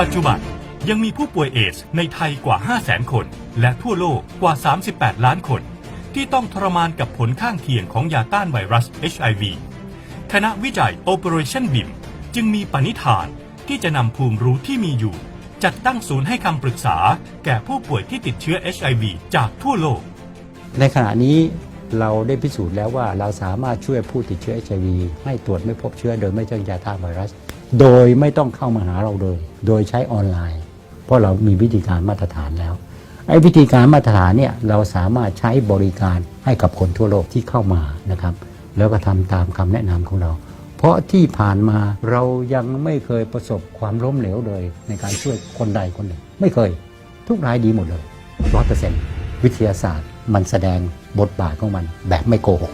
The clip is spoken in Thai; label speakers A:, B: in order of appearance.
A: ปัจจุบันยังมีผู้ป่วยเอดส์ในไทยกว่า 500,000 คน และทั่วโลกกว่า 38 ล้านคน ที่ต้องทรมานกับผลข้างเคียงของยาต้านไวรัส HIV คณะวิจัย Operation BIM จึงมีปณิธานที่จะนำภูมิรู้ที่มีอยู่ จัดตั้งศูนย์ให้คำปรึกษา แก่ผู้ป่วยที่ติดเชื้อ HIV จากทั่วโลก
B: ในขณะนี้เราได้พิสูจน์แล้วว่าเราสามารถช่วยผู้ติดเชื้อ HIV ให้ตรวจไม่พบเชื้อโดยไม่ต้องยาต้านไวรัส โดยไม่ต้องเข้ามาหาเราเลยโดยใช้ออนไลน์ เพราะเรามีวิธีการมาตรฐานแล้วไอ้วิธีการมาตรฐานเนี่ยเราสามารถใช้บริการให้กับคนทั่วโลกที่เข้ามานะครับ แล้วก็ทำตามคำแนะนำของเรา เพราะที่ผ่านมาเรายังไม่เคยประสบความล้มเหลวเลย ในการช่วยคนใดคนหนึ่ง ไม่เคย ทุกรายดีหมดเลยร้อยเปอร์เซ็นต์วิทยาศาสตร์ มันแสดงบทบาทของมันแบบไม่โกหก